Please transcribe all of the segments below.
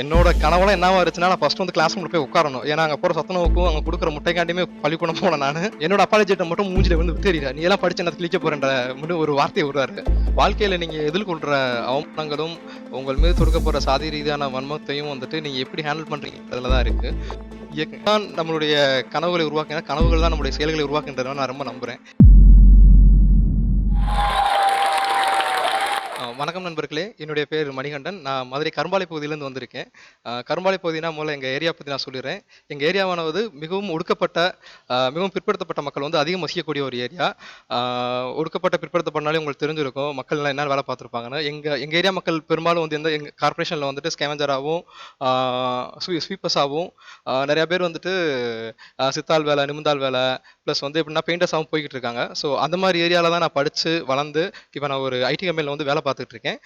என்னோட கனவுலாம் என்னவா இருந்துச்சுன்னா நான் ஃபர்ஸ்ட் வந்து கிளாஸ் ரூம்ல போய் உட்காரணும். ஏன்னா அங்க போற சத்தனவுக்கும் அங்க கொடுக்குற முட்டைக்காண்டியுமே பள்ளிக்கூடம் போனேன் நான். என்னோட அப்பாலஜிட்ட மட்டும் மூஞ்சில வந்து தெரியல நீ எல்லாம் படிச்சு என்ன கிளிக்க போறேன்ற ஒரு வார்த்தையை விடுறாரு. வாழ்க்கையில நீங்க எதிர்கொள்ற அவமானங்களும் உங்கள் மீது தொடுக்கப்படுற சாதி ரீதியான வன்மத்தையும் வந்துட்டு நீங்க எப்படி ஹேண்டில் பண்றீங்க? அதுல தான் இருக்கு. தான் நம்மளுடைய கனவுகளை உருவாக்கினா கனவுகள் தான் நம்மளுடைய செயல்களை உருவாக்குன்றதை நான் ரொம்ப நம்புறேன். வணக்கம் நண்பர்களே. என்னுடைய பேர் மணிகண்டன். நான் மதுரை கரும்பாலை பகுதியிலேருந்து வந்திருக்கேன். கரும்பாலை பகுதினா முதல்ல எங்கள் ஏரியா பற்றி நான் சொல்லிடுறேன். எங்கள் ஏரியாவானது மிகவும் ஒடுக்கப்பட்ட மிகவும் பிற்படுத்தப்பட்ட மக்கள் வந்து அதிகம் வசிக்கக்கூடிய ஒரு ஏரியா. ஒடுக்கப்பட்ட பிற்படுத்தப்பட்டனாலே உங்களுக்கு தெரிஞ்சிருக்கும். மக்கள் என்ன வேலை பார்த்துருப்பாங்கன்னு எங்கள் எங்கள் ஏரியா மக்கள் பெரும்பாலும் வந்து எந்த எங்கள் கார்பரேஷனில் வந்துட்டு ஸ்கேவஞ்சராகவும் ஸ்வீப்பர்ஸாகவும் நிறையா பேர் வந்துட்டு சித்தாள் வேலை நிமிந்தாள் வேலை ப்ளஸ் வந்து எப்படின்னா பெயிண்டர்ஸாகவும் போய்கிட்டு இருக்காங்க. ஸோ அந்த மாதிரி ஏரியாவில் தான் நான் படித்து வளர்ந்து இப்போ நான் ஒரு ஐடி கம்பெனியில் வந்து வேலை பார்த்துட்டு இருக்கேன்.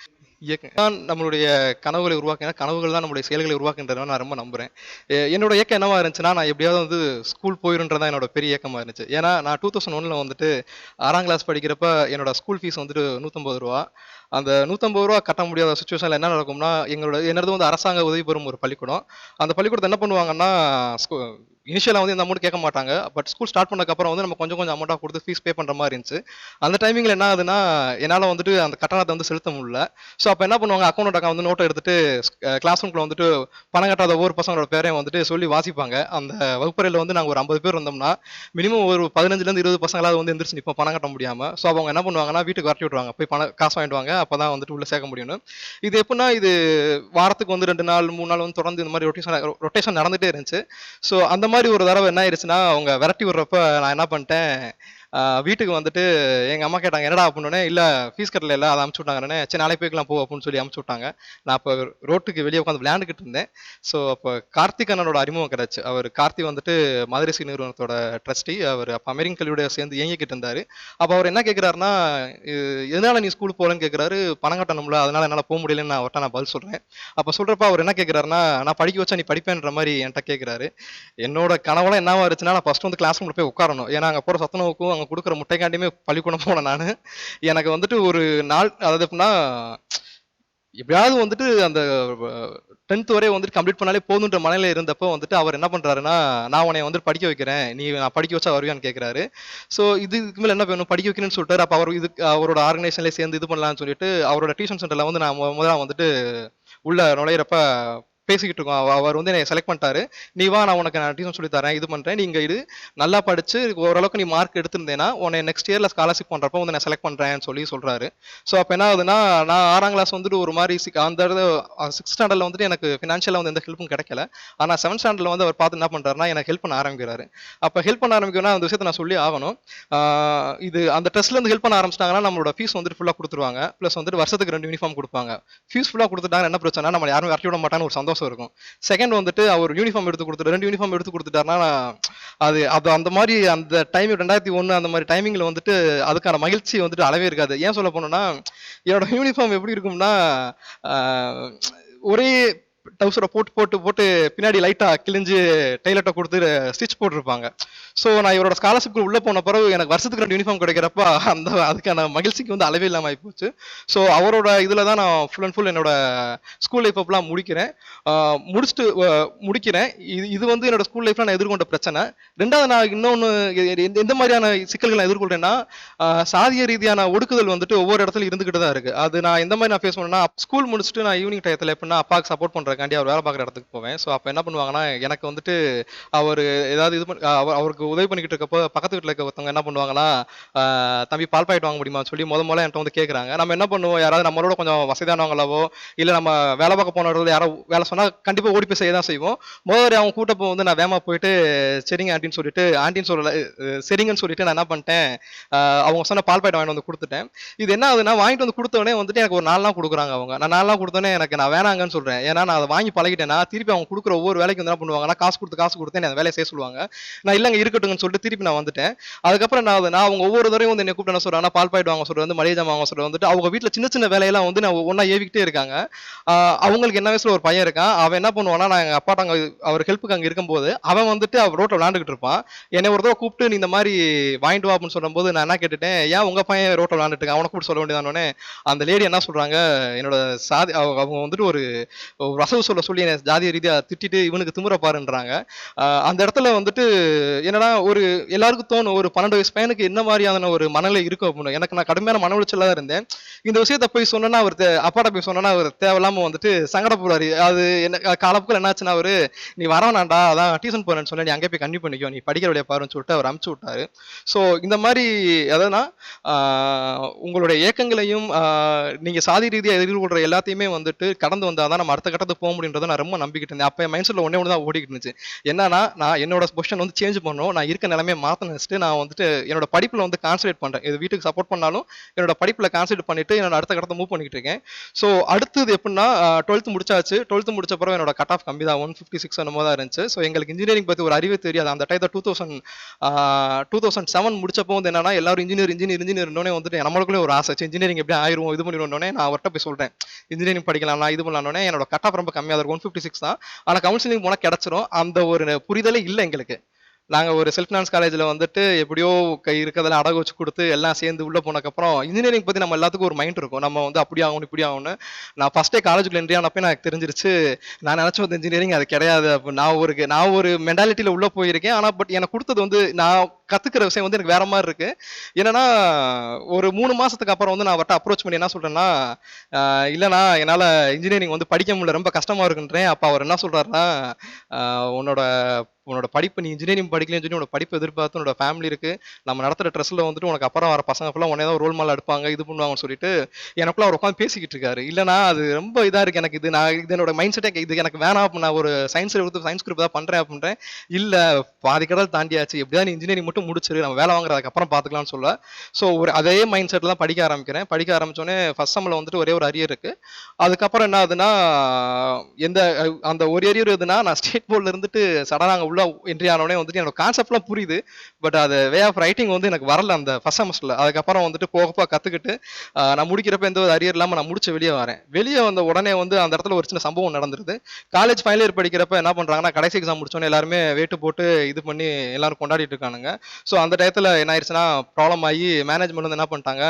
இயக்கம் தான் நம்மளுடைய கனவுகளை உருவாக்கினா கனவுகள் தான் நம்மளுடைய செயல்களை உருவாக்குன்றதை நான் ரொம்ப நம்புகிறேன் என்னோட இயக்கம் என்னவா இருந்துச்சுன்னா நான் எப்படியாவது வந்து ஸ்கூல் போயிருன்றதான் என்னோட பெரிய இயக்கமாக இருந்துச்சு. ஏன்னா நான் டூ தௌசண்ட் ஒன்ல வந்துட்டு ஆறாம் கிளாஸ் படிக்கிறப்ப என்னோட ஸ்கூல் ஃபீஸ் வந்துட்டு நூற்றம்பது ரூபா. அந்த நூற்றம்பது ரூபா கட்ட முடியாத சுச்சுவேஷனில் என்ன நடக்கும்னா எங்களோட என்னது வந்து அரசாங்க உதவி பெறும் ஒரு பள்ளிக்கூடம். அந்த பள்ளிக்கூடத்தை என்ன பண்ணுவாங்கன்னா இனிஷியலாக வந்து இந்த அமௌண்ட் கேட்க மாட்டாங்க பட் ஸ்கூல் ஸ்டார்ட் பண்ணக்கப்புறம் வந்து நம்ம கொஞ்சம் கொஞ்சம் அமௌண்ட்டாக கொடுத்து ஃபீஸ் பே பண்ணுற மாதிரி இருந்துச்சு. அந்த டைமிங்கில் என்ன ஆகுதுன்னா என்னால் வந்துட்டு அந்த கட்டணத்தை வந்து செலுத்த முடியல. ஸோ அப்போ என்ன பண்ணுவாங்க? அக்கௌண்ட் அக்கா வந்து நோட்டை எடுத்துட்டு கிளாஸ் ரூம்குள்ள வந்துட்டு பணம் கட்டாத ஒவ்வொரு பசங்களோட பேரையும் வந்துட்டு சொல்லி வாசிப்பாங்க. அந்த வகுப்பறையில் வந்து நாங்கள் ஒரு ஐம்பது பேர் இருந்தோம்னா மினிமம் ஒரு பதினஞ்சுலேருந்து இருபது பசங்களாவது வந்து எந்திரிச்சு நிற்போம் பணம் கட்ட முடியாமல் ஸோ அவங்க என்ன பண்ணுவாங்கன்னா வீட்டுக்கு வரட்டி விடுவாங்க போய் பணம் காசு வாங்கிட்டு வாங்க. அப்போ தான் வந்துட்டு உள்ளே சேர்க்க முடியும் இது எப்படின்னா இது வாரத்துக்கு வந்து ரெண்டு நாள் மூணு நாள் வந்து தொடர்ந்து இந்த மாதிரி ரொட்டேஷன் ரொட்டேஷன் நடந்துகிட்டே இருந்துச்சு. ஸோ அந்த மாதிரி ஒரு தடவை என்ன ஆயிடுச்சுன்னா அவங்க விரட்டி விடுறப்ப நான் என்ன பண்ணிட்டேன் வீட்டுக்கு வந்துட்டு எங்க அம்மா கேட்டாங்க என்னடா அப்படின்னு இல்ல ஃபீஸ் கட்டல இல்ல அதை அமுச்சு விட்டாங்கன்னு சரி நாளைக்கு போய்க்கலாம் போ அப்படின்னு சொல்லி அமுச்சு விட்டாங்க. நான் அப்போ ரோட்டுக்கு வெளியே உட்காந்து விளையாண்டுக்கிட்டு இருந்தேன். ஸோ அப்போ கார்த்திக் அண்ணனோட அறிமுகம் கிடைச்சு. அவர் கார்த்தி வந்துட்டு மதுரை சி நிறுவனத்தோட ட்ரஸ்டி அவர் அப்போ அமெரிக்கன் கல்வியோட சேர்ந்து இயங்கிக்கிட்டு இருந்தாரு. அப்போ அவர் என்ன கேட்குறாருன்னா எதனால நீ ஸ்கூல் போகலன்னு கேட்குறாரு பணம் கட்டணும்ல அதனால என்னால் போக முடியலன்னு நான் அவர்கிட்ட நான் பதில் சொல்றேன். அப்போ சொல்றப்ப அவர் என்ன கேட்குறாருன்னா நான் படிக்க வச்சா நீ படிப்பேன்ற மாதிரி என்கிட்ட கேட்குறாரு என்னோட கனவுலாம் என்னவா இருந்துச்சுன்னா நான் ஃபர்ஸ்ட் வந்து கிளாஸ் ரூம்ல போய் உட்காரணும். ஏன்னா அங்கே போகிற சத்தனவுக்கும் அவங்க கொடுக்குற முட்டைக்காண்டியுமே பள்ளிக்கூடம் போனேன் நான். எனக்கு வந்துட்டு ஒரு நாள் அதாவது எப்படின்னா எப்படியாவது வந்துட்டு அந்த டென்த் வரை வந்துட்டு கம்ப்ளீட் பண்ணாலே போதுன்ற மனையில இருந்தப்போ வந்துட்டு அவர் என்ன பண்றாருன்னா நான் உன்னை வந்துட்டு படிக்க வைக்கிறேன். நீ நான் படிக்க வச்சா வருவியான்னு கேட்குறாரு ஸோ இதுக்கு மேலே என்ன வேணும் படிக்க வைக்கணும்னு சொல்லிட்டாரு. அப்போ அவர் இது அவரோட ஆர்கனைசேஷன்லேயே சேர்ந்து இது பண்ணலாம்னு சொல்லிட்டு அவரோட டியூஷன் சென்டரில் வந்து நான் முதல்ல வந்துட்டு உள்ள நுழையிறப்ப பேசிக்கிட்டு இருக்கோம். அவர் வந்து என்னை செலக்ட் பண்ணிட்டாரு. நீ வா நான் உனக்கு நான் டியூஷன் சொல்லி தரேன். இது பண்ணுறேன் நீங்கள் இது நல்லா படிச்சு ஓரளவுக்கு நீ மார்க் எடுத்திருந்தேன்னா உன்னை நெக்ஸ்ட் இயரில் ஸ்காலர்ஷிப் பண்ணுறப்ப வந்து நான் செலக்ட் பண்ணுறேன்னு சொல்லி சொல்கிறாரு ஸோ அப்போ என்ன ஆகுதுன்னா நான் ஆறாம் கிளாஸ் வந்துட்டு ஒரு மாதிரி சிக் அந்த சிக்ஸ் ஸ்டாண்டர்டில் வந்துட்டு எனக்கு ஃபினான்ஷியலாக வந்து எந்த ஹெல்ப்பும் கிடைக்கல. ஆனால் செவன்த் ஸ்டாண்டர்டில் வந்து அவர் பார்த்து என்ன பண்ணுறாருன்னா எனக்கு ஹெல்ப் பண்ண ஆரம்பிக்கிறாரு. அப்போ ஹெல்ப் பண்ண ஆரம்பிக்கணும்னா அந்த விஷயத்தை நான் சொல்லி ஆகணும். இது அந்த ட்ரெஸ்ட்லேருந்து ஹெல்ப் பண்ண ஆரம்பிச்சிட்டாங்கன்னா நம்மளோட ஃபீஸ் வந்துட்டு ஃபுல்லாக கொடுத்துருவாங்க. ப்ளஸ் வந்துட்டு வருஷத்துக்கு ரெண்டு யூனிஃபார்ம் கொடுப்பாங்க. ஃபீஸ் ஃபுல்லாக கொடுத்துட்டாங்க என்ன பிரச்சனை நம்ம யாரும் வரட்டி விட மாட்டான்னு ஒரு சந்தோஷம் இருக்கும். செகண்ட் வந்துட்டு அவர் யூனிஃபார்ம் எடுத்து கொடுத்துட்டு ரெண்டு யூனிஃபார்ம் எடுத்து கொடுத்துட்டாருன்னா அது அது அந்த மாதிரி அந்த டைம் ரெண்டாயிரத்தி ஒன்று அந்த மாதிரி டைமிங்கில் வந்துட்டு அதுக்கான மகிழ்ச்சி வந்துட்டு அளவே இருக்காது. ஏன் சொல்ல போனோம்னா என்னோட யூனிஃபார்ம் எப்படி இருக்கும்னா ஆஹ், ஒரே டவுசரை போட்டு போட்டு போட்டு பின்னாடி லைட்டாக கிழிஞ்சு டெய்லர்ட்ட கொடுத்து ஸ்டிச் போட்டிருப்பாங்க. ஸோ நான் இவரோட ஸ்காலர்ஷிப்க்கு உள்ளே போன பிறகு எனக்கு வருஷத்துக்கு ரெண்டு யூனிஃபார்ம் கிடைக்கிறப்ப அந்த அதுக்கான மகிழ்ச்சிக்கு வந்து அளவே இல்லாமல் ஆகிப்போச்சு ஸோ அவரோட இதில் தான் நான் ஃபுல் அண்ட் ஃபுல் என்னோட ஸ்கூல் லைஃப் அப்பெல்லாம் முடிக்கிறேன். முடிச்சுட்டு முடிக்கிறேன். இது இது வந்து என்னோட ஸ்கூல் லைஃப்பில் நான் எதிர்கொண்ட பிரச்சனை. ரெண்டாவது நான் இன்னொன்று எந்த மாதிரியான சிக்கல்கள் நான் எதிர்கொள்றேன்னா சாதிய ரீதியான ஒடுக்குதல் வந்துட்டு ஒவ்வொரு இடத்துல இருந்துகிட்டு தான் இருக்குது அது நான் எந்த மாதிரி நான் ஃபேஸ் பண்ணேன்னா ஸ்கூல் முடிச்சுட்டு நான் ஈவினிங் டயத்தில் எப்படின்னா அப்பாவுக்கு சப்போர்ட் பண்றதுக்காண்டி அவர் வேலை பார்க்குற இடத்துக்கு போவேன். ஸோ அப்போ என்ன பண்ணுவாங்கன்னா எனக்கு வந்துட்டு அவர் ஏதாவது இது பண்ணி அவர் அவருக்கு உதவி பண்ணிக்கிட்டு இருக்கப்போ பக்கத்து வீட்டில் இருக்க ஒருத்தவங்க என்ன பண்ணுவாங்கன்னா தம்பி பால் பாக்கெட் வாங்க முடியுமான்னு சொல்லி முத முதல்ல என்கிட்ட வந்து கேட்குறாங்க நம்ம என்ன பண்ணுவோம்? யாராவது நம்மளோட கொஞ்சம் வசதியானவங்களாவோ இல்லை நம்ம வேலை பார்க்க போன இடத்துல யாரோ வேலை சொன்னால் கண்டிப்பாக ஓடி போய் செய்ய தான் செய்வோம். முதல்ல அவங்க கூட்டப்போ வந்து நான் வேமா போயிட்டு சரிங்க ஆண்டின்னு சொல்லிட்டு ஆண்டின்னு சொல்லல சரிங்கன்னு சொல்லிட்டு நான் என்ன பண்ணிட்டேன் அவங்க சொன்ன பால் பாக்கெட் வாங்கிட்டு வந்து கொடுத்துட்டேன். இது என்ன ஆகுதுன்னா வாங்கிட்டு வந்து கொடுத்தோடனே வந்துட்டு எனக்கு ஒரு நாலாம் கொடுக்குறாங்க அவங்க. நான் நாலாம் கொடுத்தோன்னே எனக்கு நான் வேணாங்கன்னு சொல்கிறேன் ஏன்னா நான் அதை வாங்கி பழகிட்டேன்னா திருப்பி அவங்க கொடுக்குற ஒவ்வொரு வேலைக்கு வந்து என்ன பண்ணுவாங்கன்னா காசு கொடுத்து காசு கொடுத்து அந்த வேலையை செய்ய சொல்லுவாங்க. நான் இல்லைங்க இருக்கட்டும்னு சொல்லிட்டு திருப்பி நான் வந்துட்டேன். அதுக்கப்புறம் நான் நான் அவங்க ஒவ்வொரு தடவையும் வந்து என்ன கூப்பிட்டு என்ன சொல்றாங்கன்னா பால் பாக்கெட் வாங்க சொல்றது வந்து மளிகை ஜாமான் வாங்க சொல்றது வந்துட்டு அவங்க வீட்டில் சின்ன சின்ன வேலையெல்லாம் வந்து நான் ஒன்றா ஏவிக்கிட்டே இருக்காங்க. அவங்களுக்கு என்ன வயசுல ஒரு பையன் இருக்கான். அவன் என்ன பண்ணுவான்னா நான் எங்க அப்பாட்ட அங்க அவர் ஹெல்ப்புக்கு அங்கே இருக்கும்போது அவன் வந்துட்டு அவர் ரோட்டில் விளாண்டுக்கிட்டு இருப்பான். என்னை ஒரு தடவை கூப்பிட்டு நீ இந்த மாதிரி வாங்கிட்டு வா அப்படின்னு சொல்லும்போது நான் என்ன கேட்டுட்டேன் ஏன் உங்க பையன் ரோட்டில் விளாண்டுட்டு இருக்கான்? அவனை கூப்பிட்டு சொல்ல வேண்டியதானே? அந்த லேடி என்ன சொல்றாங்க என்னோட சாதி அவங்க அவங்க வந்துட்டு ஒரு ஒரு சொல்ல சொல்லி என்னை ஜாதி ரீதியாக திட்டிட்டு இவனுக்கு திமுற பாருன்றாங்க. அந்த இடத்துல வந்துட்டு என்னன்னா ஒரு எல்லாருக்கும் தோணும் ஒரு பன்னெண்டு வயசு பையனுக்கு என்ன மாதிரியான ஒரு மனநிலை இருக்கும் அப்படின்னு. எனக்கு நான் கடுமையான மன உளைச்சலாக தான் இருந்தேன். இந்த விஷயத்த போய் சொன்னேன்னா அவர் அப்பாட்ட போய் சொன்னேன்னா அவர் தேவையில்லாம வந்துட்டு சங்கடப்படுவாரு. அது என்ன காலப்புக்கள் என்னாச்சுன்னா அவரு நீ வரவேணாண்டா அதான் டியூஷன் போறேன்னு சொன்னேன். நீ அங்கே போய் கண்ணி பண்ணிக்கோ. நீ படிக்கிற வழியா பாருன்னு சொல்லிட்டு அவர் அமுச்சு விட்டாரு. ஸோ இந்த மாதிரி எதனா உங்களுடைய இயக்கங்களையும் நீங்கள் நீங்க சாதி ரீதியாக எதிர்கொள்ற எல்லாத்தையுமே வந்துட்டு கடந்து வந்தால் தான் நம்ம அடுத்த கட்டத்துக்கு போக முடியுன்றதை நான் ரொம்ப நம்பிக்கிட்டு இருந்தேன். அப்போ என் மைண்ட் செட்டில் ஒன்றே ஒன்று தான் ஓடிக்கிட்டு இருந்துச்சு. என்னன்னா நான் என்னோட பொசிஷன் வந்து சேஞ்ச் பண்ணணும். நான் இருக்க நிலைமையை மாற்ற நினச்சிட்டு நான் வந்துட்டு என்னோட படிப்பில் வந்து கான்சன்ட்ரேட் பண்ணுறேன் இது வீட்டுக்கு சப்போர்ட் பண்ணாலும் என்னோட படிப்பில் கான்சன்ட்ரேட் பண்ணிட்டு என்னோட அடுத்த கடத்தை மூவ் பண்ணிக்கிட்டு இருக்கேன். ஸோ அடுத்தது எப்படின்னா டுவெல்த் முடிச்சாச்சு. டுவெல்த் முடிச்ச பிறகு என்னோட கட் ஆஃப் கம்மி தான். ஒன் ஃபிஃப்டி சிக்ஸ் என்னமோ தான் இருந்துச்சு. ஸோ எங்களுக்கு இன்ஜினியரிங் பற்றி ஒரு அறிவே தெரியாது. அந்த டைத்தை two thousand two thousand seven முடிச்சப்போ வந்து என்னன்னா எல்லாரும் இன்ஜினியர் இன்ஜினியர் இன்ஜினியர்னே வந்துட்டு நம்மளுக்குள்ளே ஒரு ஆசை. இன்ஜினியரிங் எப்படி ஆயிரும் இது பண்ணிடுவோன்னே நான் அவர்கிட்ட போய் சொல்றேன். இன்ஜினியரிங் படிக்கலாம் நான் இது பண்ணலாம்னே என்னோட கட் ஆஃப் ரொம்ப ரொம்ப கம்மியாக இருக்கும். ஒன் ஃபிஃப்டி சிக்ஸ் தான். ஆனால் கவுன்சிலிங் போனால் கிடச்சிரும். அந்த ஒரு புரிதலே இல்லை எங்களுக்கு. நாங்கள் ஒரு செல்ஃப் ஃபினான்ஸ் காலேஜில் வந்துட்டு எப்படியோ கை இருக்கிறதெல்லாம் அடகு வச்சு கொடுத்து எல்லாம் சேர்ந்து உள்ளே போனதுக்கப்புறம் இன்ஜினியரிங் பற்றி நம்ம எல்லாத்துக்கும் ஒரு மைண்ட் இருக்கும். நம்ம வந்து அப்படி ஆகணும் இப்படி ஆகணும்னு. நான் ஃபஸ்ட்டே காலேஜுக்குள்ள என்ட்ரி ஆனப்போ எனக்கு தெரிஞ்சிருச்சு நான் நினச்ச வந்து இன்ஜினியரிங் அது கிடையாது அப்போ நான் ஒரு நான் ஒரு மென்டாலிட்டியில் உள்ளே போயிருக்கேன். ஆனால் பட் எனக்கு கொடுத்தது வந்து நான் கற்றுக்கிற விஷயம் வந்து எனக்கு வேற மாதிரி இருக்கு. என்னன்னா ஒரு மூணு மாசத்துக்கு அப்புறம் வந்து நான் அவர்கிட்ட அப்ரோச் பண்ணி என்ன சொல்றேன்னா இல்லைண்ணா என்னால் இன்ஜினியரிங் வந்து படிக்க முடியல ரொம்ப கஷ்டமா இருக்குன்றேன். அப்போ அவர் என்ன சொல்றாருன்னா உன்னோட உன்னோட படிப்பு நீ இன்ஜினியரிங் படிக்கலன்னு சொல்லி உன்னோட படிப்பு எதிர்பார்த்து உன்னோட ஃபேமிலி இருக்கு. நம்ம நடத்துற ட்ரெஸ்ல வந்துட்டு உனக்கு அப்புறம் வர பசங்க ஃபுல்லாக உடனே தான் ரோல் மாடல் எடுப்பாங்க இது பண்ணுவாங்கன்னு சொல்லிட்டு எனக்குள்ள அவர் உட்காந்து பேசிக்கிட்டு இருக்காரு. இல்லைனா அது ரொம்ப இதாக இருக்கு எனக்கு இது நான் இது என்னோட மைண்ட் செட்டே இது எனக்கு வேணாம் அப்ப நான் ஒரு சயின்ஸ் எடுத்து சயின்ஸ் குரூப் தான் பண்றேன் அப்படின்றேன் இல்லை பாதி கடல் தாண்டியாச்சு. எப்படியா நீ இன்ஜினியரிங் மட்டும் முடிச்சிரு நம்ம வேலை வாங்குறதுக்கு அப்புறம் பார்த்துக்கலாம்னு சொல்ல. ஸோ ஒரு அதே மைண்ட் செட்டில் தான் படிக்க ஆரம்பிக்கிறேன். படிக்க ஆரம்பிச்சோடனே ஃபர்ஸ்ட் செம்மில் வந்துட்டு ஒரே ஒரு அரியர் இருக்கு. அதுக்கப்புறம் என்ன ஆகுதுன்னா எந்த அந்த ஒரு அரியர் எதுனா நான் ஸ்டேட் போர்டில் இருந்துட்டு சடனாக அங்கே ஃபுல்லாக என்ட்ரி ஆனோடனே வந்துட்டு என்னோட கான்செப்ட்லாம் புரியுது. பட் அது வே ஆஃப் ரைட்டிங் வந்து எனக்கு வரல அந்த ஃபஸ்ட் செமஸ்டரில் அதுக்கப்புறம் வந்துட்டு போக போக கற்றுக்கிட்டு நான் முடிக்கிறப்ப எந்த ஒரு அரியர் இல்லாமல் நான் முடிச்சு வெளியே வரேன். வெளியே வந்த உடனே வந்து அந்த இடத்துல ஒரு சின்ன சம்பவம் நடந்துருது. காலேஜ் ஃபைனல் இயர் படிக்கிறப்ப என்ன பண்ணுறாங்கன்னா கடைசி எக்ஸாம் முடிச்சோன்னே எல்லாருமே வேட்டு போட்டு இது பண்ணி எல்லாரும் கொண்டாடிட்டு இருக்கானுங்க. ஸோ அந்த டயத்தில் என்ன ஆயிடுச்சுன்னா ப்ராப்ளம் ஆகி மேனேஜ்மெண்ட் வந்து என்ன பண்ணிட்டாங்க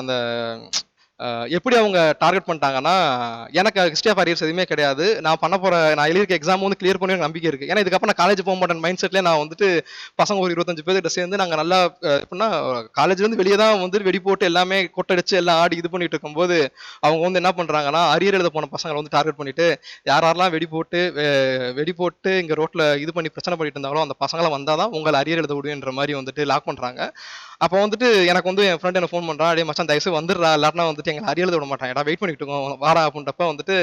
அந்த எப்படி அவங்க டார்கெட் பண்ணிட்டாங்கன்னா எனக்கு ஹிஸ்ட்ரி ஆஃப் அரியர்ஸ் எதுவுமே கிடையாது. நான் பண்ண போற நான் எழுதியிருக்க எக்ஸாம் வந்து கிளியர் பண்ணி எனக்கு நம்பிக்கை இருக்கு. ஏன்னா இதுக்கப்புறம் நான் காலேஜ் போக மாட்டேன் மைண்ட் செட்லேயே நான் வந்துட்டு பசங்க ஒரு இருபத்தஞ்சு பேர்கிட்ட சேர்ந்து நாங்கள் நல்லா எப்படின்னா காலேஜ்லேருந்து வெளியே தான் வந்து வெடி போட்டு எல்லாமே கொட்டடிச்சு எல்லாம் ஆடி இது பண்ணிட்டு இருக்கும்போது அவங்க வந்து என்ன பண்றாங்கன்னா அரியர் எழுத போன பசங்களை வந்து டார்கெட் பண்ணிட்டு யார் யாரெல்லாம் வெடி போட்டு வெடி போட்டு இங்கே ரோட்டில் இது பண்ணி பிரச்சனை பண்ணிட்டு இருந்தாலும் அந்த பசங்களை வந்தால் தான் உங்களை அரியர் எழுத விடுன்ற மாதிரி வந்துட்டு லாக் பண்ணுறாங்க அப்போ வந்துட்டு எனக்கு வந்து என் ஃப்ரெண்ட் எனக்கு ஃபோன் பண்ணுறான் அப்படியே மச்சான் தயவுசு வந்துடுறா. இல்லாட்டினா வந்துட்டு எங்களை அரியர் விட மாட்டேன். மாட்டாங்கடா வெயிட் பண்ணிட்டு இருக்கோம். வாடா அப்படின்றப்ப வந்துட்டு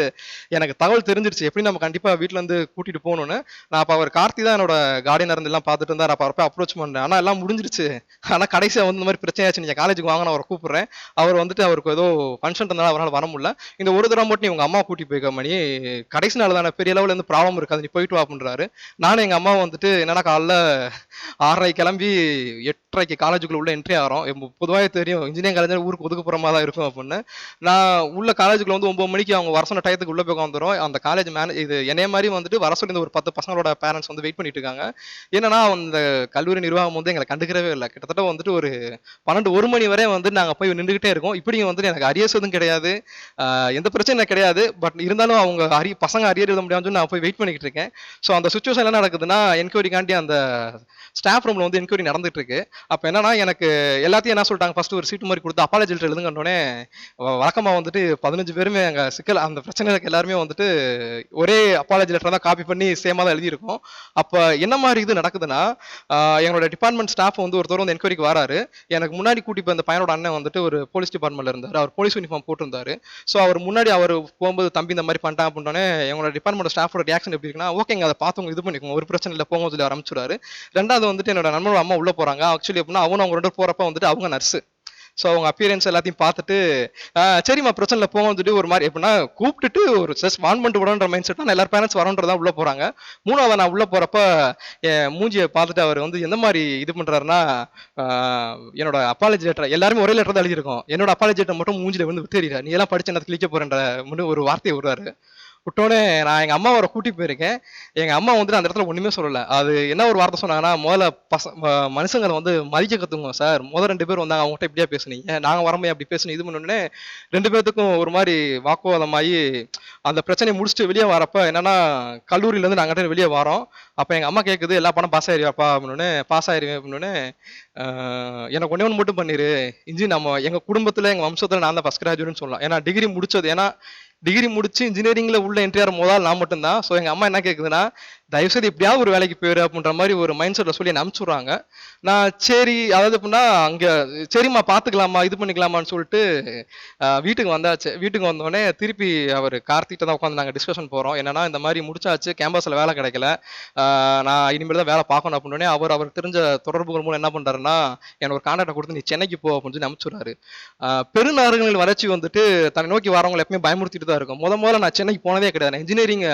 எனக்கு தகவல் தெரிஞ்சிருச்சு. எப்படி நம்ம கண்டிப்பாக வீட்டிலேருந்து இருந்து கூட்டிட்டு போகணும்னு. நான் அப்போ அவர் கார்த்தி தான் என்னோட கார்டியன் இருந்து எல்லாம் பார்த்துட்டு இருந்தார். அப்ப அவரை அப்ரோச் பண்ணேன். ஆனால் எல்லாம் முடிஞ்சிருச்சு. ஆனால் கடைசியாக வந்து இந்த மாதிரி பிரச்சனை ஆச்சு. நீங்கள் காலேஜுக்கு வாங்க நான் அவரை கூப்பிட்றேன். அவர் வந்துட்டு அவருக்கு ஏதோ ஃபங்க்ஷன் இருந்தாலும் அவரால் வர முடியல. இந்த ஒரு தடவை மட்டும் நீ அம்மா கூட்டி போய்க்க மணி. கடைசி நாள் தானே. பெரிய லெவலில் இருந்து ப்ராப்ளம் இருக்காது. நீ போயிட்டு வா அப்படின்றாரு. நானும் எங்கள் அம்மா வந்துட்டு என்னன்னா காலைல ஆறரை கிளம்பி எட்டரைக்கு காலேஜுக்குள்ள உள்ள என்ட்ரி ஆகிறோம். பொதுவாக தெரியும் இன்ஜினியரிங் காலேஜ் ஊருக்கு ஒதுக்குப்புறமா தான் இருக்கும் அப்படின்னு. நான் உள்ள காலேஜுக்குள்ள வந்து ஒன்பது மணிக்கு அவங்க வர சொன்ன டயத்துக்கு உள்ள போய் வந்துடும் அந்த காலேஜ் மேனே இது என்னைய மாதிரி வந்துட்டு வர சொல்லி ஒரு பத்து பசங்களோட பேரண்ட்ஸ் வந்து வெயிட் பண்ணிட்டு இருக்காங்க. என்னன்னா அந்த கல்லூரி நிர்வாகம் வந்து எங்களை கண்டுக்கிறவே இல்லை. கிட்டத்தட்ட வந்துட்டு ஒரு பன்னெண்டு ஒரு மணி வரை வந்து நாங்க போய் நின்றுகிட்டே இருக்கோம். இப்படி வந்துட்டு எனக்கு அரியர்ஸ் எதுவும் கிடையாது. எந்த பிரச்சனையும் கிடையாது. பட் இருந்தாலும் அவங்க அரிய பசங்க அரியர் எழுத முடியாதுன்னு நான் போய் வெயிட் பண்ணிக்கிட்டு இருக்கேன். ஸோ அந்த சுச்சுவேஷன் என்ன நடக்குதுன்னா என்கொயரிக்காண்டி அந்த ஸ்டாஃப் ரூம்ல வந்து என்கொயரி நடந்துட்டு இருக்கு. அப்ப என்னன்னா எனக்கு எல்லாத்தையும் என்ன சொல்லிட்டாங்க? ஃபர்ஸ்ட் ஒரு சீட்டு மாதிரி கொடுத்து அப்பாலஜி லெட்டர் எழுதுங்கன்னொடனே வழக்கமா வந்துட்டு பதினஞ்சு பேருமே அங்க சிக்கல் அந்த பிரச்சனைகளுக்கு எல்லாருமே வந்துட்டு ஒரே அப்பாலஜி லெட்டர் தான் காப்பி பண்ணி சேமா தான் எழுதியிருக்கோம். அப்ப என்ன மாதிரி இது நடக்குதுன்னா எங்களோட டிபார்ட்மெண்ட் ஸ்டாஃப் வந்து ஒருத்தர் வந்து என்கொயரிக்கு வராரு. எனக்கு முன்னாடி கூட்டி போய் அந்த பையனோட அண்ணன் வந்துட்டு ஒரு போலீஸ் டிபார்ட்மெண்ட்ல இருந்தார். அவர் போலீஸ் யூனிஃபார்ம் போட்டிருந்தாரு. ஸோ அவர் முன்னாடி அவர் போகும்போது தம்பி இந்த மாதிரி பண்ணிட்டான் அப்படின்னே எங்களோட டிபார்ட்மெண்ட் ஸ்டாஃபோட ரியாக்ஷன் எப்படி இருக்குன்னா ஓகேங்க அதை பார்த்தவங்க இது பண்ணிக்கோங்க. ஒரு பிரச்சனை இல்லை போங்க சொல்லி ரெண்டாவது வந்துட்டு என்னோட நண்பரோட அம்மா உள்ள போறாங்க. ஆக்சுவலி அப்படின்னா அவனும் அவங்க ரெண்டு போறப்ப வந்துட்டு அவங்க நர்ஸு ஸோ அவங்க அப்பியரன்ஸ் எல்லாத்தையும் பார்த்துட்டு சரிம்மா பிரச்சனை போக வந்துட்டு ஒரு மாதிரி எப்படின்னா கூப்பிட்டுட்டு ஒரு ஜஸ்ட் வான் பண்ணிட்டு விடன்ற மைண்ட் செட் நான் எல்லாரும் பேரண்ட்ஸ் வரன்றதா உள்ளே போறாங்க. மூணாவது நான் உள்ளே போறப்ப என் மூஞ்சியை பார்த்துட்டு அவர் வந்து எந்த மாதிரி இது பண்றாருன்னா என்னோட அப்பாலஜி லெட்டர் எல்லாருமே ஒரே லெட்டர் தான் எழுதியிருக்கோம். என்னோட அப்பாலஜி லெட்டர் மட்டும் மூஞ்சியில் வந்து விட்டுறீங்க நீ எல்லாம் படிச்சு என்ன கிளிக்க போறன்ற ஒரு வார்த்தையை விடுறாரு. விட்டோன்னே நான் எங்கள் அம்மாவோட கூட்டி போயிருக்கேன். எங்கள் அம்மா வந்துட்டு அந்த இடத்துல ஒன்றுமே சொல்லலை. அது என்ன ஒரு வார்த்தை சொன்னாங்கன்னா முதல்ல பச மனுஷங்களை வந்து மதிக்க கற்றுங்க சார். முதல் ரெண்டு பேர் வந்தாங்க அவங்ககிட்ட இப்படியா பேசுனீங்க? நாங்கள் வரமே அப்படி பேசணும் இது பண்ணோடனே ரெண்டு பேர்த்துக்கும் ஒரு மாதிரி வாக்குவாதமாகி அந்த பிரச்சனையை முடிச்சுட்டு வெளியே வரப்ப என்னன்னா கல்லூரியிலேருந்து நாங்கள் வெளியே வரோம். அப்போ எங்கள் அம்மா கேட்குது எல்லா பணம் பாஸ் ஆயிருவாப்பா அப்படின்னு பாஸ் ஆயிருவேன் அப்படின்னு எனக்கு ஒன்றே ஒன்று மட்டும் பண்ணிடு இஞ்சி நம்ம எங்கள் குடும்பத்தில் எங்கள் வம்சத்தில் நான் தான் ஃபஸ்ட் கிராஜுவேட்னு சொல்லலாம். ஏன்னா டிகிரி முடிச்சது ஏன்னா டிகிரி முடிச்சு இன்ஜினியரிங்ல உள்ள என்ட்ரியார் முதல் நான் மட்டும்தான். ஸோ எங்க அம்மா என்ன கேக்குதுன்னா தயவுசெய்து எப்படியாவது ஒரு வேலைக்கு போயிரு அப்படின்ற மாதிரி ஒரு மைண்ட் செட்டில் சொல்லி என்னை நான் சரி அதாவது எப்படின்னா அங்கே சரிம்மா பார்த்துக்கலாமா இது பண்ணிக்கலாமான்னு சொல்லிட்டு வீட்டுக்கு வந்தாச்சு. வீட்டுக்கு வந்தோடனே திருப்பி அவர் கார்த்திகிட்ட தான் உட்காந்து நாங்கள் டிஸ்கஷன் போகிறோம் என்னன்னா இந்த மாதிரி முடிச்சாச்சு கேம்பஸில் வேலை கிடைக்கல. நான் இனிமேல் தான் வேலை பார்க்கணும் அப்படின்னே அவர் அவருக்கு தெரிஞ்ச தொடர்புகள் மூலம் என்ன பண்ணுறாருன்னா எனக்கு ஒரு கான்டாக்டை கொடுத்து நீ சென்னைக்கு போ அப்படின்னு சொல்லி அனுப்பிச்சுறாரு பெருநகரங்களின் வளர்ச்சி வந்துட்டு தன்னை நோக்கி வரவங்களை எப்பவுமே பயமுறுத்திட்டு தான் இருக்கும். முத முதல்ல நான் சென்னைக்கு போனதே கிடையாது. இன்ஜினியரிங்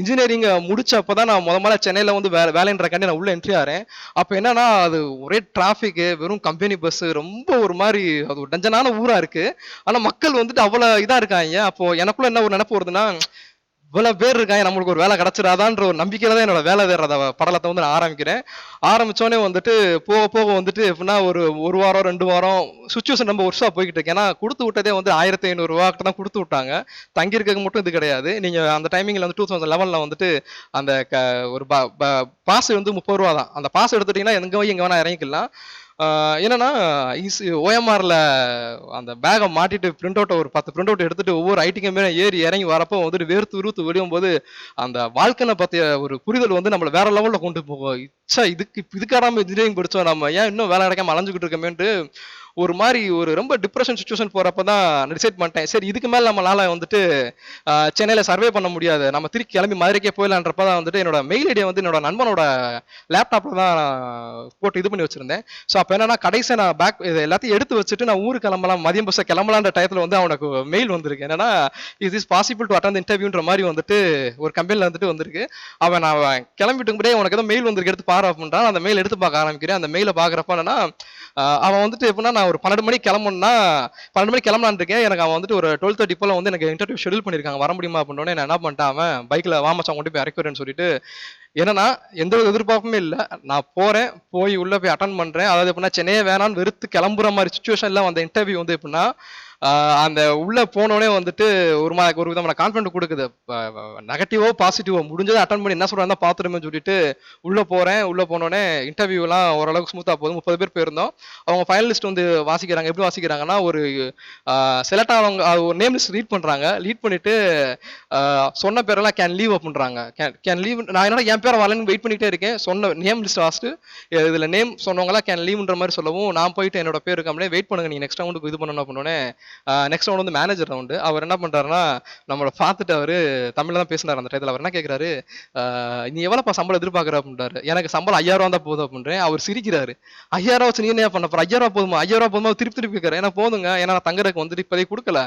இன்ஜினியரிங் முடிச்சப்போ தான் நான் முத முதல்ல சென்னையில் வந்து வே வேலைன்றக்காண்டி நான் உள்ள என்ட்ரி ஆகிறேன் அப்போ என்னன்னா அது ஒரே டிராஃபிக்கு வெறும் கம்பெனி பஸ் ரொம்ப ஒரு மாதிரி அது ஒரு டஞ்சனான ஊரா இருக்கு. ஆனா மக்கள் வந்துட்டு அவ்வளவு இதா இருக்காங்க. அப்போ எனக்குள்ள என்ன ஒரு நினைப்பு வருதுன்னா இவ்வளவு பேர் இருக்காங்க நம்மளுக்கு ஒரு வேலை கிடைச்சிடாதான்ற ஒரு நம்பிக்கையில தான் என்னோட வேலை தேடுறத படலத்தை வந்து நான் ஆரம்பிக்கிறேன். ஆரம்பிச்சோடனே வந்துட்டு போக போக வந்துட்டு எப்படின்னா ஒரு ஒரு வாரம் ரெண்டு வாரம் சுச்சுவேஷன் ரொம்ப வருஷமா போய்கிட்டு இருக்கு. ஏன்னா கொடுத்து விட்டதே வந்து ஆயிரத்தி ஐநூறுரூவா தான் கொடுத்து விட்டாங்க. தங்கியிருக்க மட்டும் இது கிடையாது. நீங்க அந்த டைமிங்ல வந்து டூ தௌசண்ட் லெவனில் வந்துட்டு அந்த க ஒரு பாஸ் வந்து முப்பது ரூபா தான் அந்த பாஸ் எடுத்துட்டீங்கன்னா எங்க போய் எங்க வேணா இறங்கிக்கலாம். என்னன்னா ஓஎம்ஆர்ல அந்த பேகை மாட்டிட்டு பிரிண்ட் அவுட்டை ஒரு பத்து பிரிண்ட் அவுட் எடுத்துட்டு ஒவ்வொரு ஐடி கம்பெனி ஏறி இறங்கி வரப்போ வந்துட்டு வேர்த்து உருத்து விடும் போது அந்த வாழ்க்கையை பற்றிய ஒரு புரிதல் வந்து நம்மளை வேற லெவலில் கொண்டு போகும். இச்சா இதுக்கு இதுக்காக நம்ம இன்ஜினியரிங் படிச்சோம் நம்ம. ஏன் இன்னும் வேலை கிடைக்காம அலைஞ்சுக்கிட்டு இருக்கமேன்ட்டு ஒரு மாதிரி ஒரு ரொம்ப டிப்ரெஷன் சுச்சுவேஷன் போறப்ப தான் டிசைட் பண்ணிட்டேன். சரி இதுக்கு மேல நம்மளால வந்துட்டு சென்னையில் சென்னையில சர்வே பண்ண முடியாது. நம்ம திருப்பி கிளம்பி மதுரைக்கே போயிடலான்றப்ப தான் வந்துட்டு என்னோட மெயில் ஐடியை வந்து என்னோட நண்பனோட லேப்டாப்ல தான் நான் போட்டு இது பண்ணி வச்சிருந்தேன். ஸோ அப்போ என்னன்னா கடைசியாக நான் பேக் இது எல்லாத்தையும் எடுத்து வச்சுட்டு நான் ஊருக்கு கிளம்பலாம் மதியம் பஸ்ஸை கிளம்பலான்ற டயத்தில் வந்து அவனுக்கு மெயில் வந்திருக்கு. என்னன்னா is is possible to attend இன்டர்வியூன்ற மாதிரி வந்துட்டு ஒரு கம்பெனியில் வந்துட்டு வந்திருக்கு. அவன் நான் அவன் கிளம்பிட்டு கூட உனக்கு ஏதோ மெயில் வந்திருக்கு எடுத்து பாரு அப்படின்றான். அந்த மெயில் எடுத்து பார்க்க ஆரம்பிக்கிறேன். அந்த மெயிலை பார்க்குறப்ப என்னன்னா அவன் வந்துட்டு எப்படின்னா நான் ஒரு பன்னெண்டு மணிக்கு கிளம்பணும்னா பன்னெண்டு மணிக்கு கிளம்பலான்னு இருக்கேன். எனக்கு அவன் வந்துட்டு ஒரு டுவெல் தேர்ட்டி போல வந்து எனக்கு இன்டர்வியூ ஷெடியூல் பண்ணியிருக்காங்க வர முடியுமா அப்படின்னு நான் என்ன பண்ணிட்டேன் அவன்? பைக்கில் வாமச்சான் கொண்டு போய் இறக்கி சொல்லிட்டு என்னன்னா எந்த ஒரு எதிர்பார்ப்புமே இல்லை. நான் போறேன் போய் உள்ள போய் அட்டன் பண்றேன். அதாவது எப்படின்னா சென்னையே வேணான்னு வெறுத்து கிளம்புற மாதிரி சுச்சுவேஷன்ல அந்த இன்டர்வியூ வந்து எப்படின்னா அந்த உள்ள போனோடனே வந்துட்டு ஒரு மா ஒரு விதமான கான்ஃபிடன்ட் கொடுக்குது. நெகட்டிவோ பாசிட்டிவோ முடிஞ்சதை அட்டன் பண்ணி என்ன சொல்றாங்க பார்த்துருமே சொல்லிட்டு உள்ள போறேன். உள்ள போனோடனே இன்டர்வியூலாம் ஓரளவுக்கு ஸ்மூத்தா போகுது. முப்பது பேர் போயிருந்தோம். அவங்க ஃபைனலிஸ்ட் வந்து வாசிக்கிறாங்க. எப்படி வாசிக்கிறாங்கன்னா ஒரு செலக்ட் ஆனவங்க ஒரு நேம் லிஸ்ட் ரீட் பண்றாங்க. லீட் பண்ணிட்டு சொன்ன பேரெல்லாம் கேன் லீவ் அப்படின்றாங்க. கேன் லீவ் நான் என்னடா என் பேரை வரலன்னு வெயிட் பண்ணிக்கிட்டே இருக்கேன். சொன்ன நேம் லிஸ்ட் வாசிட்டு இதுல நேம் சொன்னவங்களாம் கேன் லீவ்ன்ற மாதிரி சொல்லவும் நான் போயிட்டு என்னோட பேர் இருக்காமலே வெயிட் பண்ணுங்க. நீங்க நெக்ஸ்ட் ரவுண்டுக்கு இது பண்ணணும் அப்படின்னே நெக்ஸ்ட் ரவுண்ட் வந்து மேனேஜர் ரவுண்டு அவர் என்ன பண்றாருன்னா நம்மளை பார்த்துட்டு அவர் தமிழ்ல தான் பேசினார் அந்த டயத்தில் அவர் என்ன கேட்குறாரு நீ எவ்வளோப்பா சம்பளம் எதிர்பார்க்குற? அப்படின்றாரு. எனக்கு சம்பளம் ஐயாயிரம் தான் போதும் அப்படின்றேன். அவர் சிரிக்கிறாரு. ஐயாயிரம் வச்சு நீ என்ன பண்ண போற? ஐயாயிரம் ரூபா போதுமா? ஐயாயிரம் ரூபா போதுமா? திருப்பி திருப்பி கேட்கறேன் ஏன்னா போதுங்க. ஏன்னா நான் தங்குறதுக்கு வந்துட்டு இப்போதைக்கு கொடுக்கல.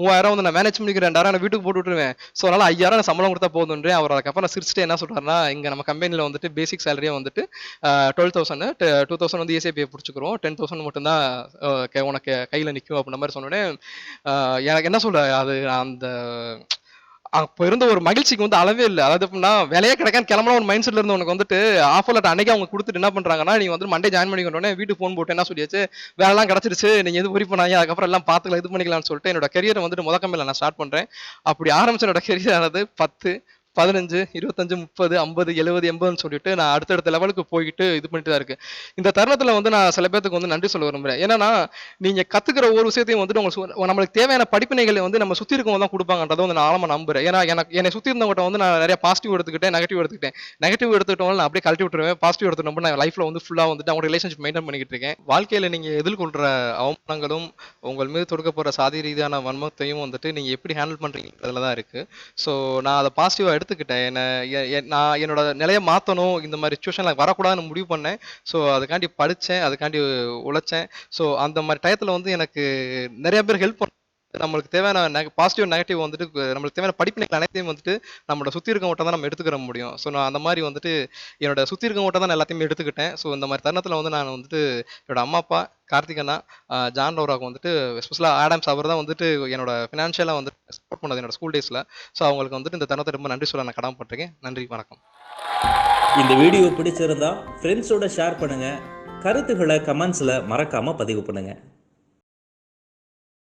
மூவாயிரம் வந்து நான் மேனேஜ் பண்ணிக்கிறேன் ரெண்டாயிரம் நான் வீட்டுக்கு போட்டு விட்டுருவேன். ஸோ அதனால ஐயாயிரம் நான் சம்பளம் கொடுத்தா போதுன்றேன் அவர் அதுக்கப்புறம் சிரிச்சுட்டு என்ன சொல்றாருன்னா இங்க நம்ம கம்பெனியில் வந்துட்டு பேசிக் சேலரியே வந்துட்டு டுவெல் தௌசண்ட் டூ தௌசண்ட் வந்து ஏசிபிஐ பிடிச்சிக்கிறோம். டென் தௌசண்ட் மட்டும்தான் உனக்கு கையில் நிற்கும் அப்படின்ற மாதிரி சொன்னோடனே எனக்கு என்ன சொல்ற அது அந்த அப்போ இருந்த ஒரு மகிழ்ச்சிக்கு வந்து அளவே இல்லை. அதாவது எப்படின்னா வேலையே கிடைக்காம கிளம்பலாம் ஒரு மைண்ட் செட்ல இருந்து உனக்கு வந்துட்டு ஆஃபர் லெட்டர் அன்னைக்கு அவங்க கொடுத்துட்டு என்ன பண்றாங்கன்னா நீங்க வந்து மண்டே ஜாயின் பண்ணிக்கணுன்னே வீட்டுக்கு ஃபோன் போட்டு என்ன சொல்லியாச்சு வேலைலாம் கிடைச்சிருச்சு நீங்க எது உரி பண்ணாங்க அதுக்கப்புறம் எல்லாம் பார்த்துக்கலாம் இது பண்ணிக்கலாம்னு சொல்லிட்டு என்னோட கரியரை வந்துட்டு முத நான் ஸ்டார்ட் பண்றேன். அப்படி ஆரம்பிச்ச என்னோட கரியர் ஆனது பத்து பதினஞ்சு இருபத்தஞ்சு முப்பது ஐம்பது எழுபது எண்பதுன்னு சொல்லிட்டு நான் அடுத்தடுத்த லெவலுக்கு போயிட்டு இது பண்ணிட்டு தான் இருக்கு இந்த தருணத்தில் வந்து நான் சில பேர்த்துக்கு வந்து நன்றி சொல்ல விரும்புகிறேன் ஏன்னா நீங்கள் கற்றுக்கிற ஒரு விஷயத்தையும் வந்துட்டு உங்களுக்கு நம்மளுக்கு தேவையான படிப்பினைகளை வந்து நம்ம சுற்றி இருக்கவங்க தான் கொடுப்பாங்கன்றதை வந்து நான் ஆழமாக நம்புறேன். ஏன்னா எனக்கு என்னை சுற்றி இருந்தவங்கட்ட வந்து நான் நிறைய பாசிட்டிவ் எடுத்துக்கிட்டேன் நெகட்டிவ் எடுத்துக்கிட்டேன். நெகட்டிவ் எடுத்துக்கிட்டவங்க நான் அப்படியே கழட்டி விட்டுருவேன். பாசிட்டிவ் எடுத்துட்டோம் நான் லைஃப்ல வந்து ஃபுல்லாக வந்துட்டு அவங்க ரிலேஷன்ஷிப் மெயின்டைன் பண்ணிக்கிட்டு இருக்கேன். வாழ்க்கையில் நீங்கள் எதிர்கொள்கிற அவமானங்களும் உங்கள் மீது தொடுக்கப்படுற சாதி ரீதியான வன்மத்தையும் வந்துட்டு நீங்கள் எப்படி ஹேண்டில் பண்ணுறீங்க அதில் தான் இருக்குது ஸோ நான் அதை பாசிட்டிவாக எடுத்துக்கிட்டேன். என்ன நான் என்னோட நிலையை மாத்தணும் இந்த மாதிரி சுச்சுவேஷன்ல வரக்கூடாதுன்னு முடிவு பண்ணேன். ஸோ அதுக்காண்டி படிச்சேன் அதுக்காண்டி உழைச்சேன். ஸோ அந்த மாதிரி டயத்தில் வந்து எனக்கு நிறைய பேர் ஹெல்ப் பண்ண நம்மளுக்கு தேவையான பாசிட்டிவ் நெகட்டிவ் வந்துட்டு நம்மளுக்கு தேவையான படிப்பினைகள் அனைத்தையும் வந்துட்டு நம்மளோட சுற்றி இருக்கவங்கள்ட்ட தான் நம்ம எடுத்துக்கிற முடியும். ஸோ நான் அந்த மாதிரி வந்துட்டு என்னோட சுற்றி இருக்கவங்கள்ட்ட தான் நான் எல்லாத்தையுமே எடுத்துக்கிட்டேன். ஸோ இந்த மாதிரி தருணத்தில் வந்து நான் வந்துட்டு என்னோட அம்மா அப்பா கார்த்திக் அண்ணா ஜான் லோராவுக்கு வந்துட்டு ஸ்பெஷலாக ஆடம்ஸ் அவர் தான் வந்துட்டு என்னோட ஃபினான்ஷியலாக வந்து சப்போர்ட் பண்ணது என்னோட ஸ்கூல் டேஸில் ஸோ அவங்களுக்கு வந்துட்டு இந்த தருணத்தை ரொம்ப நன்றி சொல்ல நான் கடமைப்பட்டிருக்கேன். நன்றி வணக்கம். இந்த வீடியோ பிடிச்சிருந்தா ஃப்ரெண்ட்ஸோட ஷேர் பண்ணுங்கள் கருத்துக்களை கமெண்ட்ஸில் மறக்காமல் பதிவு பண்ணுங்கள்